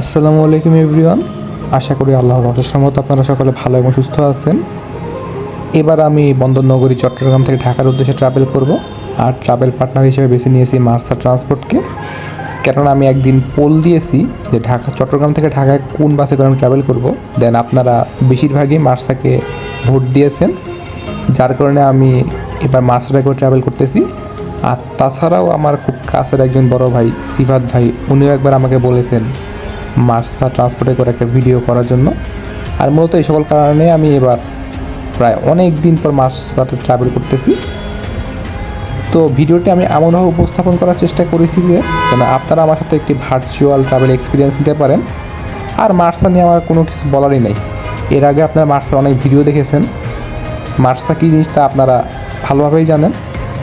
আসসালামু আলাইকুম এভরিওয়ান। আশা করি আল্লাহর রহমত আপনারা সকলে ভালো এবং সুস্থ আছেন। এবার আমি বন্দরনগরী, চট্টগ্রাম থেকে ঢাকার উদ্দেশ্যে ট্রাভেল করব আর ট্রাভেল পার্টনার হিসেবে বেছে নিয়েছি মার্সা ট্রান্সপোর্টকে কেননা আমি একদিন পোল দিয়েছি যে ঢাকা, চট্টগ্রাম থেকে ঢাকায় কোন বাসে করে আমি ট্রাভেল করব। দেন আপনারা বেশিরভাগই মার্সাকে ভোট দিয়েছেন। যার কারণে আমি এবার মার্সাটা করে ট্রাভেল করতেছি। আর তাছাড়াও আমার খুব কাছের একজন বড় ভাই, সিফাত ভাই, উনিও একবার আমাকে বলেছেন মার্সা ট্রান্সপোর্টে করে একটা ভিডিও করার জন্য। আর মূলত এই সকল কারণে আমি এবার প্রায় অনেক দিন পর মার্সাতে ট্রাভেল করতেছি। তো ভিডিওটি আমি এমনভাবে উপস্থাপন করার চেষ্টা করেছি যে, যেন আপনারা আমার সাথে একটি ভার্চুয়াল ট্রাভেল এক্সপিরিয়েন্স নিতে পারেন। আর মার্সা নিয়ে আমার কোনো কিছু বলারই নেই। এর আগে আপনারা মার্সার অনেক ভিডিও দেখেছেন। মার্সা কী জিনিস তা আপনারা ভালোভাবেই জানেন।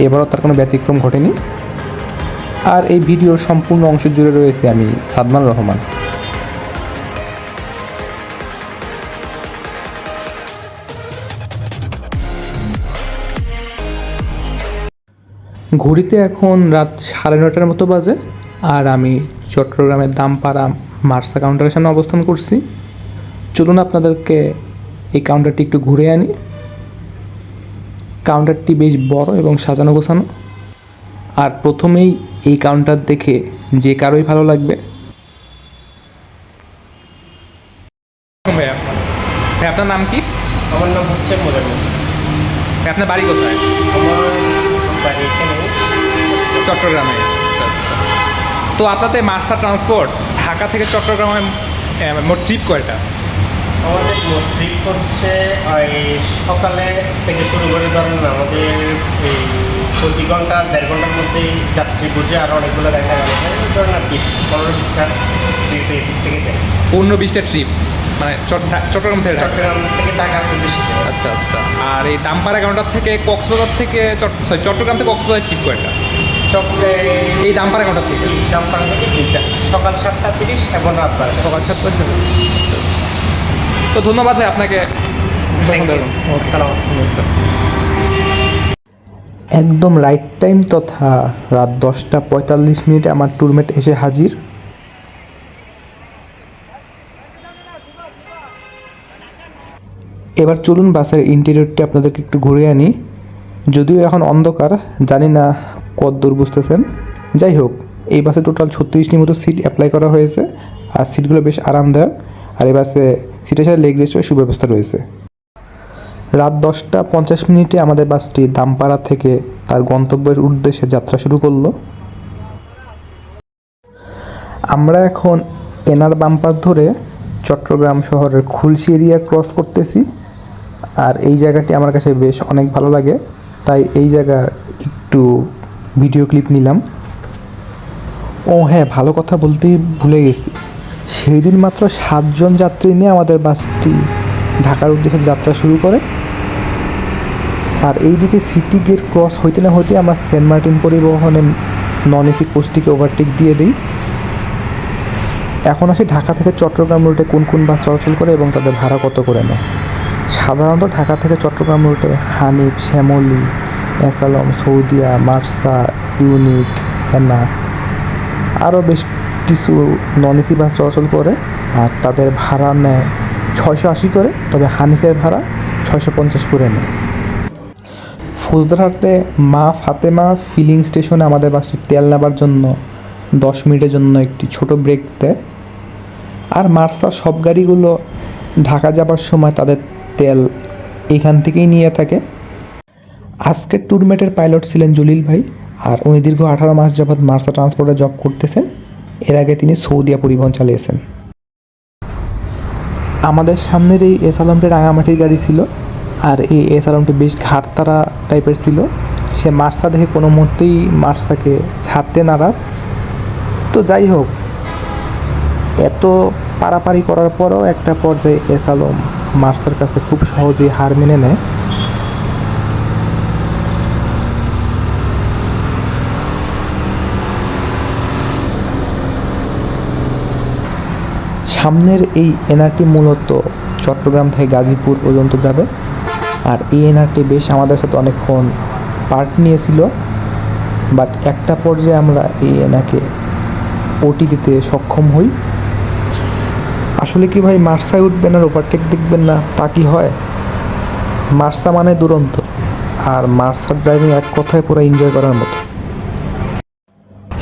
এবারও তার কোনো ব্যতিক্রম ঘটেনি। আর এই ভিডিওর সম্পূর্ণ অংশ জুড়ে রয়েছে আমি সাদমান রহমান। ঘড়িতে এখন রাত সাড়ে নটার মতো বাজে আর আমি চট্টগ্রামের দামপাড়া মার্সা কাউন্টারের সামনে অবস্থান করছি। চলুন আপনাদেরকে এই কাউন্টারটি একটু ঘুরে আনি। কাউন্টারটি বেশ বড় এবং সাজানো গোছানো। আর প্রথমেই এই কাউন্টার দেখে যে কারোই ভালো লাগবে। আপনার নাম? কি? আমার নাম হচ্ছে মোজাম্মেল। আপনার বাড়ি কোথায়? আমার বাড়ি এখানে চট্টগ্রামে। আচ্ছা আচ্ছা। তো আপনাদের মাস্টার ট্রান্সপোর্ট ঢাকা থেকে চট্টগ্রামে মোট ট্রিপ কয়টা? আমাদের মোট ট্রিপ হচ্ছে ওই সকালে থেকে শুরু করে ধরেন আমাদের এই প্রতি ঘণ্টা দেড় ঘণ্টার মধ্যেই যাত্রী বুঝে আর অনেকগুলো দেখা গেল এই ধরেন আর বিশ পনেরো বিশটা ট্রিপ থেকে যায়। পনেরো বিশটা ট্রিপ মানে চট- চট্টগ্রাম থেকে চট্টগ্রাম থেকে ঢাকা বেশি আচ্ছা আচ্ছা। আর এই দামপাড়া কাউন্টার থেকে কক্সবাজার থেকে চট্টগ্রাম থেকে কক্সবাজার ট্রিপ কয়টা চক্রে এই দামপাড়া কাউন্টার থেকে? দামপাড়া থেকে দুইটা সকাল সাতটা তিরিশ এবং রাত বারোটা। সকাল সাতটা আচ্ছা আচ্ছা। তো ধন্যবাদ ভাই আপনাকে। সালাম একদম রাইট টাইম তথা রাত দশটা পঁয়তাল্লিশ মিনিটে আমার ট্যুরমেট এসে হাজির। এবার চলুন বাসের ইন্টেরিয়রটি আপনাদেরকে একটু ঘুরে আনি। যদিও এখন অন্ধকার, জানি না কত দূর বুঝতেছেন। যাই হোক, এই বাসে টোটাল ছত্রিশটি মতো সিট অ্যাপ্লাই করা হয়েছে, আর সিটগুলো বেশ আরামদায়ক। আর এই বাসে সিটের সাথে লেগ রেস্টের সুব্যবস্থা রয়েছে। রাত দশটা পঞ্চাশ মিনিটে আমাদের বাসটি দামপাড়া থেকে তার গন্তব্যের উদ্দেশ্যে যাত্রা শুরু করল। আমরা এখন এনার বাম্পার ধরে চট্টগ্রাম শহরের খুলশি এরিয়া ক্রস করতেছি। আর এই জায়গাটি আমার কাছে বেশ অনেক ভালো লাগে, তাই এই জায়গার একটু ভিডিও ক্লিপ নিলাম। ও হ্যাঁ ভালো কথা বলতেই ভুলে গেছি। সেই দিন মাত্র সাতজন যাত্রী নিয়ে আমাদের বাসটি ঢাকার উদ্দেশ্যে যাত্রা শুরু করে। আর এইদিকে সিটি গেট ক্রস হইতে না হইতে আমরা সেন্ট মার্টিন পরিবহনের নন এসি কোচটিকে ওভারটেক দিয়ে দিই। এখন আসি ঢাকা থেকে চট্টগ্রাম রুটে কোন কোন বাস চলাচল করে এবং তাদের ভাড়া কত করে নেয়। সাধারণত ঢাকা থেকে চট্টগ্রাম রুটে হানিফ, শ্যামলি অ্যাসালম সৌদিয়া, মার্সা, ইউনিক, হেনা আরও বেশ কিছু নন এসি বাস চলাচল করে আর তাদের ভাড়া নেয় ছয়শো আশি করে, তবে হানিফের ভাড়া ছয়শো পঞ্চাশ করে নেয়। ফৌজদারহাটে মা ফাতেমা ফিলিং স্টেশনে আমাদের বাসটি তেল নেবার জন্য, দশ মিনিটের জন্য একটি ছোট ব্রেক দেয়। আর মার্সা সব গাড়িগুলো ঢাকা যাবার সময় তাদের তেল এখান থেকেই নিয়ে থাকে। আজকের ট্যুরমেটের পাইলট ছিলেন জলিল ভাই, আর উনি দীর্ঘ আঠারো মাস যাবৎ মার্সা ট্রান্সপোর্টে জব করতেছেন। এর আগে তিনি সৌদিয়া পরিবহন চালিয়েছেন। আমাদের সামনের এই এস রাঙামাটির গাড়ি ছিল। আর এই এস আলমটি বেশ ঘাটতারা টাইপের ছিল। সে মার্সা দেখে কোনো মুহূর্তেই মার্সাকে ছাড়তে নারাজ। তো যাই হোক, এত পারাপারি করার পরও একটা পর্যায়ে এস আলম মার্সার কাছে খুব সহজেই হার মেনে নেয়। সামনের এই এনআরটি মূলত চট্টগ্রাম থেকে গাজীপুর পর্যন্ত যাবে। আর এই এনআরটি বেশ আমাদের সাথে অনেকক্ষণ পার্ট নিয়েছিল বাট একটা পর্যায়ে আমরা এই ওটি দিতে সক্ষম হই। আসলে কি ভাই, মার্সায় উঠবেন আর ওভারটেক দেখবেন না, তা কি হয়? মার্সা মানে দুরন্ত, আর মার্সার ড্রাইভিং এক কথায় পুরো এনজয় করার মতো।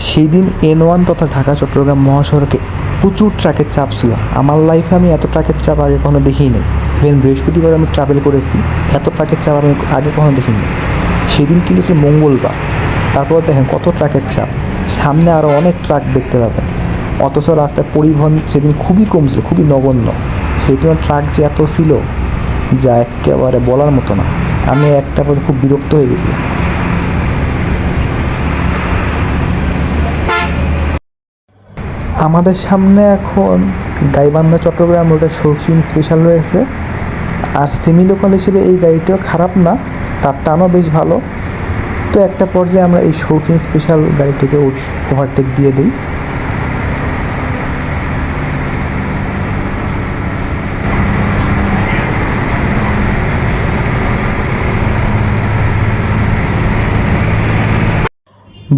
সেই দিন এন ওয়ান তথা ঢাকা, চট্টগ্রাম মহাসড়কে প্রচুর ট্রাকের চাপ ছিল। আমার লাইফে আমি এত ট্রাকের চাপ আগে কখনো দেখিই নাই ইভেন বৃহস্পতিবার আমি ট্রাভেল করেছি এত ট্রাকের চাপ আমি আগে কখনো দেখিনি। সেদিন কিন্তু ছিল মঙ্গলবার। তারপর দেখেন কত ট্রাকের চাপ। সামনে আরও অনেক ট্রাক দেখতে পাবেন। অথচ রাস্তায় পরিবহন সেদিন খুবই কম ছিল, খুবই নগণ্য। সেই জন্য ট্রাক যে এত ছিল, যা একেবারে বলার মতো না। আমি একটা পর খুব বিরক্ত হয়ে গেছিলাম। আমাদের সামনে এখন গাইবান্ধা, চট্টগ্রাম রোডে শৌখিন স্পেশাল রয়েছে। আর সেমি লোকাল হিসেবে এই গাড়িটিও খারাপ না, তার টানও বেশ ভালো। তো একটা পর্যায়ে আমরা এই শৌখিন স্পেশাল গাড়িটিকে ওভারটেক দিয়ে দিই।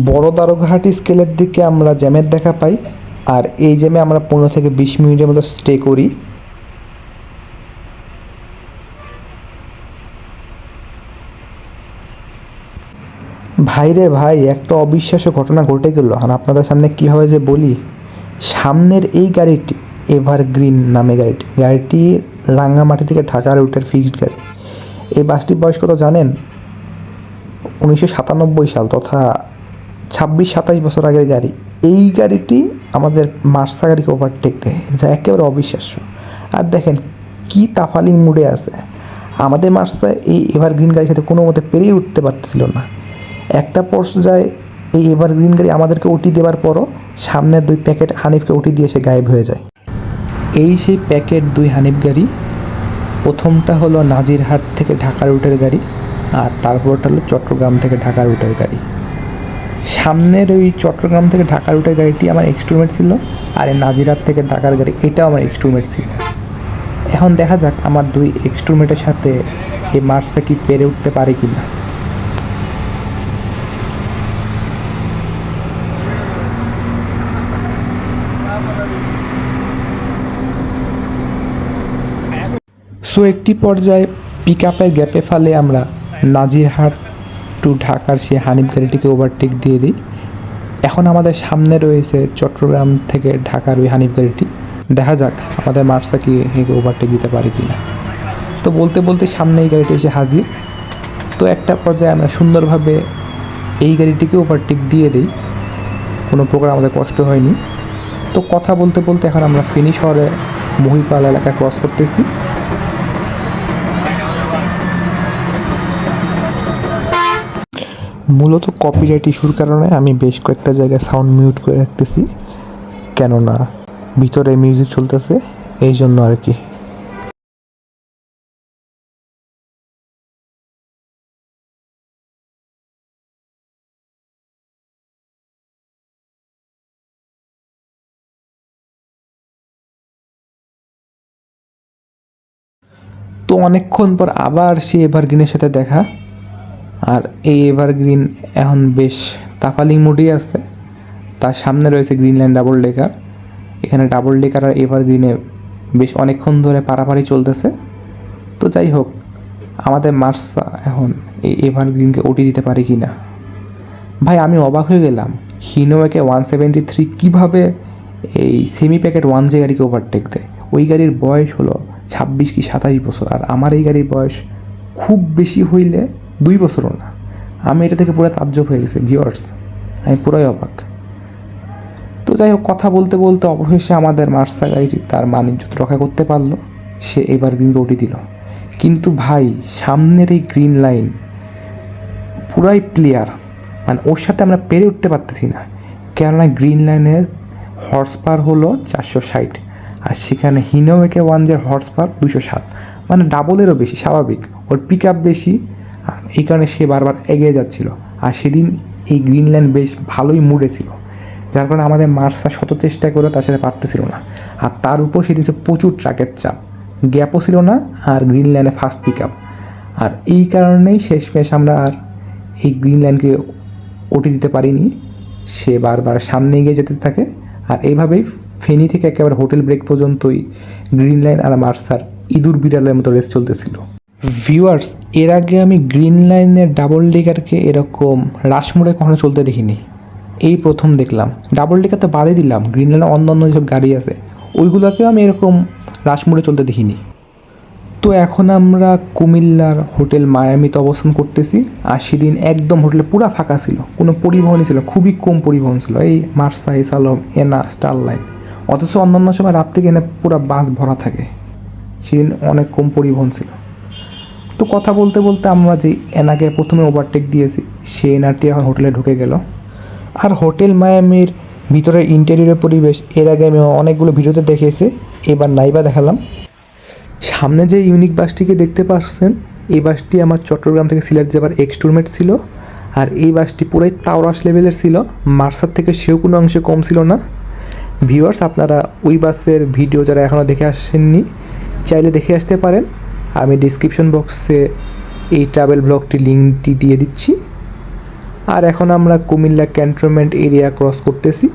বড় দ্বারকাহাটি স্কেলের দিকে আমরা জ্যামের দেখা পাই, আর এই জ্যামে আমরা পনেরো থেকে বিশ মিনিটের মতো স্টে করি। ভাইরে ভাই, একটা অবিশ্বাস্য ঘটনা ঘটে গেল। আর আপনাদের সামনে কীভাবে যে বলি? সামনের এই গাড়িটি এভারগ্রিন নামে গাড়িটি গাড়িটি রাঙ্গামাটি থেকে ঢাকা রুটের ফিক্সড গাড়ি। এই বাসটির বয়স কত জানেন? উনিশশো সাতানব্বই সাল তথা ছাব্বিশ সাতাশ বছর আগের গাড়ি। এই গাড়িটি আমাদের মার্সা গাড়িকে ওভারটেক দেয়, যা একেবারে অবিশ্বাস্য। আর দেখেন কি তাফালিং মুডে আছে। আমাদের মার্সা এই এভারগ্রিন গাড়ির সাথে কোনো মতে পেরিয়ে উঠতে পারতেছিল না। একটা পর্যায়ে এই এভারগ্রিন গাড়ি আমাদেরকে উঠি দেওয়ার পরও সামনের দুই প্যাকেট হানিফকে উঠি দিয়ে সে গায়েব হয়ে যায়। এই সেই প্যাকেট দুই হানিফ গাড়ি, প্রথমটা হলো নাজিরহাট থেকে ঢাকা রুটের গাড়ি, আর তারপরটা হলো চট্টগ্রাম থেকে ঢাকা রুটের গাড়ি। সামনের ওই চট্টগ্রাম থেকে ঢাকা রুটের গাড়িটি আমার এক্সট্রুমেট ছিল, আর এই নাজিরাত থেকে ঢাকার গাড়ি এটাও আমার এক্সট্রুমেট ছিল। এখন দেখা যাক আমার দুই এক্সট্রুমেটের সাথে এই মার্চটা কি পেরে উঠতে পারে কি না সো একটি পর্যায়ে পিক আপের গ্যাপে ফেলে আমরা নাজিরহাট টু ঢাকার সেই হানিফ গাড়িটিকে ওভারটেক দিয়ে দিই। এখন আমাদের সামনে রয়েছে চট্টগ্রাম থেকে ঢাকার ওই হানিফ গাড়িটি। দেখা যাক আমাদের মার্সা কি ওভারটেক দিতে পারে কি না তো বলতে বলতে সামনে এই গাড়িটি এসে হাজির। তো একটা পর্যায়ে আমরা সুন্দরভাবে এই গাড়িটিকে ওভারটেক দিয়ে দিই। কোনো প্রকার আমাদের কষ্ট হয়নি। তো কথা বলতে বলতে এখন আমরা ফিনিশ হরে মহিপাল এলাকা ক্রস করতেছি। মূলত কপিরাইট ইস্যুর কারণে আমি বেশ কয়েকটা জায়গায় সাউন্ড মিউট করে রাখতেছি। কেননা ভিতরে মিউজিক চলতেছে, এই জন্য আর কি। তো অনেকক্ষণ পর আবার সেই এভারগ্রিনের সাথে দেখা। আর এই এভারগ্রিন এখন বেশ তাফালিং মুডেই আছে। তার সামনে রয়েছে গ্রিনল্যান্ড ডাবল ডেকার এখানে ডাবল ডেকার আর এভারগ্রিনে বেশ অনেকক্ষণ ধরে পারাপারি চলতেছে। তো যাই হোক, আমাদের মার্সা এখন এই এভারগ্রিনকে ওটি দিতে পারে কি না ভাই, আমি অবাক হয়ে গেলাম হিনোয়াকে ওয়ান সেভেন্টি থ্রি কীভাবে এই সেমি প্যাকেট ওয়ান জে গাড়িকে ওভারটেক দেয়? ওই গাড়ির বয়স হলো ছাব্বিশ কি সাতাশ বছর। আর আমার এই গাড়ির বয়স খুব বেশি হইলে দুই বছরও না। আমি এটা থেকে পুরো তাজ্জব হয়ে গেছি ভিওয়ার্স আমি পুরাই অবাক। তো যাই হোক, কথা বলতে বলতে অবশেষে আমাদের মার্সা গাড়িটি তার মানিজ্য রক্ষা করতে পারল। সে এবার রোডই দিল। কিন্তু ভাই, সামনের এই গ্রিন লাইন পুরাই প্লেয়ার মানে ওর সাথে আমরা পেরে উঠতে পারতেছি না। কেননা গ্রিন লাইনের হর্স পার হলো চারশো ষাট আর সেখানে হিনোওয়েকে ওয়ানজের হর্স পার দুশো সাত। মানে ডাবলেরও বেশি, স্বাভাবিক। ওর পিক আপ বেশি এই কারণে সে বারবার এগিয়ে যাচ্ছিল। আর সেদিন এই গ্রিনল্যান্ড বেশ ভালোই মুডে ছিল। যার কারণে আমাদের মার্সা শত চেষ্টা করে তার সাথে পারতেছিল না। আর তার উপর সেদিন প্রচুর ট্রাকের চাপ। গ্যাপও ছিল না আর গ্রিনল্যান্ডে ফার্স্ট পিক আপ আর এই কারণেই শেষমেশ আমরা আর এই গ্রিনল্যান্ডকে ওটি দিতে পারিনি। সে বারবার সামনে এগিয়ে যেতে থাকে। আর এইভাবেই ফেনী থেকে একেবারে হোটেল ব্রেক পর্যন্তই গ্রিন লাইন আর মার্সার ইঁদুর বিড়ালের মতো রেস চলতেছিল। ভিউয়ার্স এর আগে আমি গ্রিন লাইনের ডাবল ডেকারকে এরকম রাশমোড়ে কখনো চলতে দেখিনি। এই প্রথম দেখলাম। ডাবল ডেকার তো বাদে দিলাম। গ্রিন অন্য অন্য যেসব গাড়ি আছে, ওইগুলোকেও আমি এরকম রাশমোড়ে চলতে দেখিনি। তো এখন আমরা কুমিল্লার হোটেল মায়ামিতে অবস্থান করতেছি। আশি দিন একদম হোটেলে পুরা ফাঁকা ছিল। কোনো পরিবহনই ছিল খুবই কম পরিবহন ছিল। এই মার্সা সালম এনা স্টার লাইন অথচ অন্যান্য সময় রাত থেকে এনে পুরো বাস ভরা থাকে। সেদিন অনেক কম পরিবহন ছিল। তো কথা বলতে বলতে আমরা যে এনাকে প্রথমে ওভারটেক দিয়েছি, সে এনারটি এখন হোটেলে ঢুকে গেল। আর হোটেল মায়ামির ভিতরে ইন্টেরিয়রের পরিবেশ, এর আগে আমি অনেকগুলো ভিডিওতে দেখেছি এবার নাইবা দেখালাম। সামনে যে ইউনিক বাসটিকে দেখতে পাচ্ছেন, এই বাসটি আমার চট্টগ্রাম থেকে সিলেট যাবার এক্সটুরমেট ছিল, আর এই বাসটি পুরাই তাওরাস লেভেলের ছিল, মার্সার থেকে সেও কোনো অংশে কম ছিল না। ভিউয়ার্স আপনারা ওই বাসের ভিডিও যারা এখনও দেখে আসেননি, চাইলে দেখে আসতে পারেন। আমি ডিসক্রিপশন বক্সে এই ট্রাভেল ব্লগটি লিঙ্কটি দিয়ে দিচ্ছি। আর এখন আমরা কুমিল্লা ক্যান্টনমেন্ট এরিয়া ক্রস করতেছি।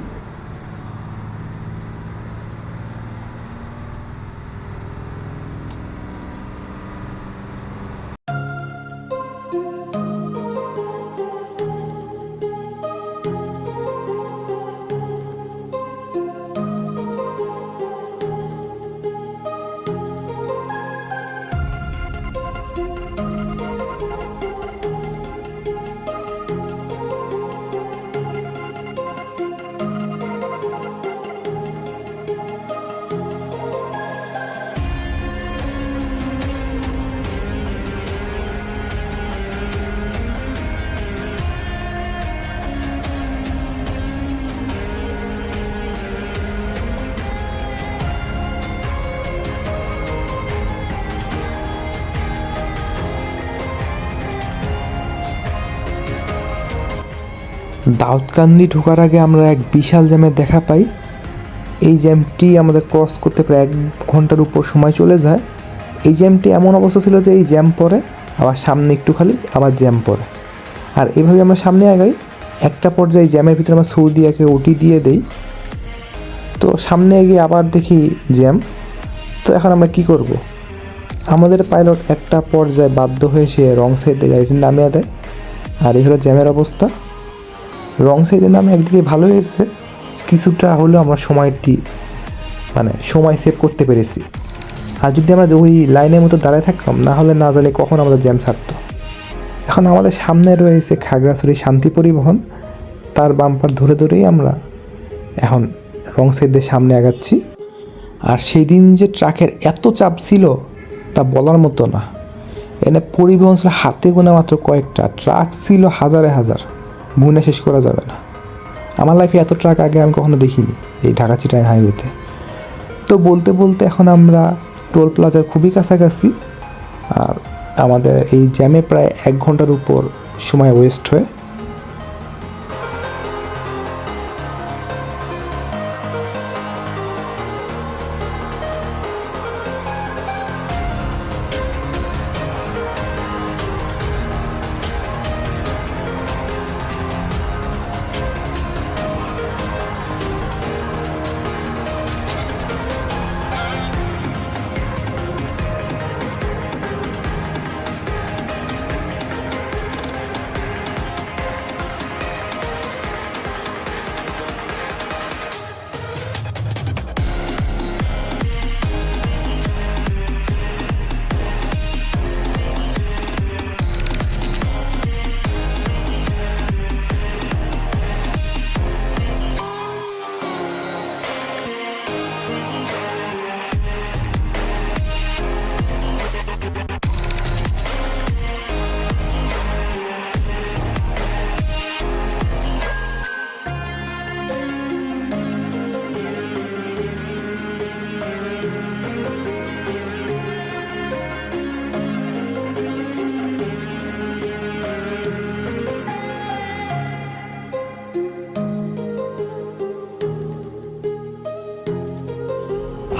দাউদকান্দি ঢোকার আগে আমরা এক বিশাল জ্যামের দেখা পাই। এই জ্যামটি আমাদের ক্রস করতে প্রায় এক ঘণ্টার উপর সময় চলে যায়। এই জ্যামটি এমন অবস্থা ছিল যে এই জ্যাম পরে আবার সামনে একটু খালি, আবার জ্যাম পরে আর এভাবে আমরা সামনে আগাই, একটা পর্যায়ে জ্যামের ভিতরে আমরা সৌদিয়াকে ওটি দিয়ে দেই। তো সামনে এগিয়ে আবার দেখি জ্যাম। তো এখন আমরা কি করব? আমাদের পাইলট একটা পর্যায়ে বাধ্য হয়ে সে রং সাইডে গাড়িটি নামিয়ে দেয়। আর এই হলো জ্যামের অবস্থা। রং সাইডে নামে একদিকে ভালো হয়েছে, কিছুটা হলেও আমরা সময়টি মানে সময় সেভ করতে পেরেছি। আর যদি আমরা ওই লাইনের মতো দাঁড়ায় থাকতাম, না হলে না জানি কখন আমাদের জ্যাম ছাড়তো। এখন আমাদের সামনে রয়েছে খাগড়াছড়ি শান্তি পরিবহন। তার বাম্পার ধরে ধরেই আমরা এখন রং সাইডের সামনে আগাচ্ছি। আর সেই দিন যে ট্রাকের এত চাপ ছিল, তা বলার মতো না। এনে পরিবহন ছিল হাতে গোনা মাত্র কয়েকটা। ট্রাক ছিল হাজারে হাজার। গুনে শেষ করা যাবে না। আমার লাইফে এত ট্রাক আগে আমি কখনো দেখিনি, এই ঢাকা চিটাই হাইওয়েতে তো। বলতে বলতে এখন আমরা টোল প্লাজার খুবই কাছাকাছি, আর আমাদের এই জ্যামে প্রায় এক ঘণ্টার উপর সময় ওয়েস্ট হয়।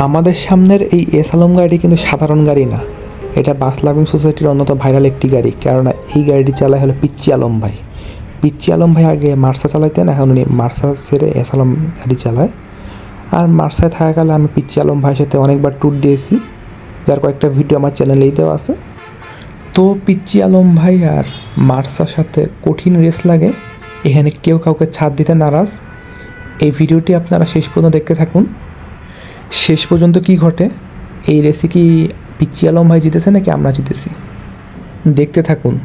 আমাদের সামনের এই এস আলম গাড়িটি কিন্তু সাধারণ গাড়ি না। এটা বাস লাভিং সোসাইটির অন্যতম ভাইরাল একটি গাড়ি, কেননা এই গাড়িটি চালায় হলো পিচ্চি আলম ভাই। পিচ্চি আলম ভাই আগে মার্সা চালাইতেন, এখন উনি মার্সা ছেড়ে এস আলম গাড়ি চালায়। আর মার্সায় থাকাকালে আমি পিচ্ছি আলম ভাইয়ের সাথে অনেকবার ট্যুর দিয়েছি, যার কয়েকটা ভিডিও আমার চ্যানেলেই দেওয়া আছে। তো পিচ্চি আলম ভাই আর মার্সার সাথে কঠিন রেস লাগে, এখানে কেউ কাউকে ছাড় দিতে নারাজ। এই ভিডিওটি আপনারা শেষ পর্যন্ত দেখতে থাকুন। শেষ পর্যন্ত কি ঘটে? এই রেসে কি পিচ্চি আলম ভাই জিতেছে নাকি আমরা জিতেছি? দেখতে থাকুন।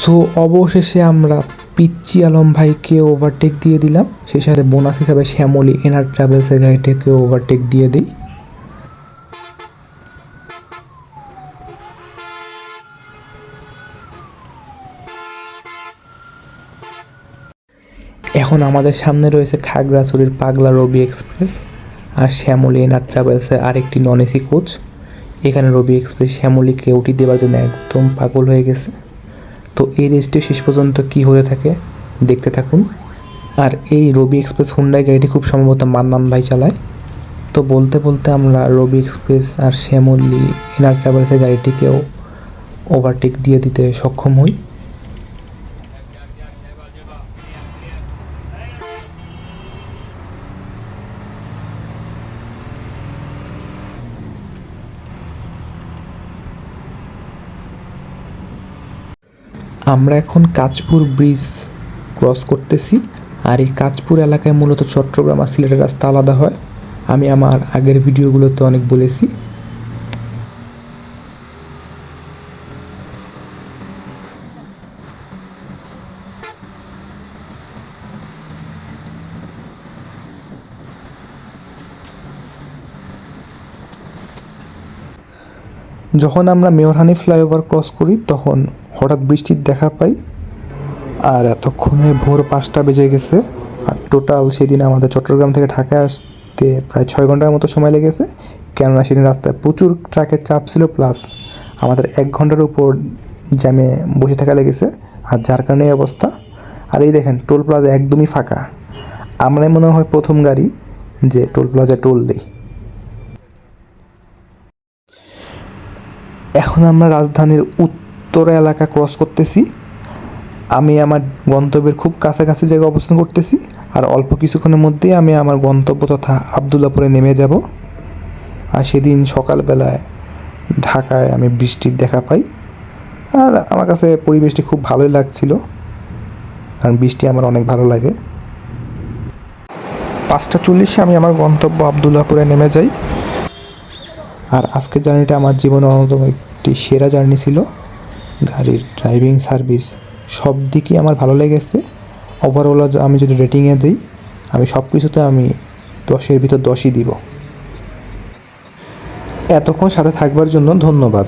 সো অবশেষে আমরা পিচ্চি আলম ভাইকে ওভারটেক দিয়ে দিলাম। সেই সাথে বোনাস হিসাবে শ্যামলি এনার ট্রাভেলসের গাড়িটাকে ওভারটেক দিয়ে দিই। এখন আমাদের সামনে রয়েছে খাগড়াছড়ির পাগলা রবি এক্সপ্রেস আর শ্যামলী এনার ট্রাভেলসের আরেকটি নন এসি কোচ এখানে রবি এক্সপ্রেস শ্যামলীকে উঠি দেওয়ার জন্য একদম পাগল হয়ে গেছে। তো এই রেসটি শেষ পর্যন্ত কি হয়ে থাকে দেখতে থাকুন। আর এই রবি এক্সপ্রেস হুন্ডাই গাড়িটি খুব সম্ভবত মান্নান ভাই চালায়। তো বলতে বলতে আমরা রবি এক্সপ্রেস আর শ্যামলি এনার ট্রাভেলসের গাড়িটিকেও ওভারটেক দিয়ে দিতে সক্ষম হই। আমরা এখন কাঁচপুর ব্রিজ ক্রস করতেছি আর এই কাঁচপুর এলাকায় মূলত চট্টগ্রাম আর সিলেটের রাস্তা আলাদা হয়। আমি আমার আগের ভিডিওগুলোতে অনেক বলেছি। যখন আমরা মেয়রহানি ফ্লাইওভার ক্রস করি, তখন হঠাৎ বৃষ্টির দেখা পাই, আর এতক্ষণে ভোর পাঁচটা বেজে গেছে, আর টোটাল সেদিন আমাদের চট্টগ্রাম থেকে ঢাকায় আসতে প্রায় ছয় ঘণ্টার মতো সময় লেগেছে। কেননা সেদিন রাস্তায় প্রচুর ট্রাকের চাপ ছিল প্লাস আমাদের এক ঘণ্টার উপর জ্যামে বসে থাকা লেগেছে, আর যার কারণে এই অবস্থা। আর এই দেখেন টোল প্লাজা একদমই ফাঁকা। আমরাই মনে হয় প্রথম গাড়ি যে টোল প্লাজা টোল দিই। এখন আমরা রাজধানীর উত্তর এলাকা ক্রস করতেছি। আমি আমার গন্তব্যের খুব কাছাকাছি জায়গায় অবস্থান করতেছি আর অল্প কিছুক্ষণের মধ্যেই আমি আমার গন্তব্য তথা আবদুল্লাপুরে নেমে যাব। আর সেদিন সকালবেলায় ঢাকায় আমি বৃষ্টির দেখা পাই। আর আমার কাছে পরিবেশটি খুব ভালোই লাগছিল, কারণ বৃষ্টি আমার অনেক ভালো লাগে। পাঁচটা চল্লিশে আমি আমার গন্তব্য আবদুল্লাপুরে নেমে যাই। আর আজকের জার্নিটা আমার জীবনের অন্যতম একটি সেরা জার্নি ছিল। গাড়ির ড্রাইভিং সার্ভিস সব দিকই আমার ভালো লেগেছে। ওভারঅল আমি যদি রেটিংয়ে দিই, আমি সব কিছুতে আমি দশের ভিতর দশই দিব। এতক্ষণ সাথে থাকবার জন্য ধন্যবাদ।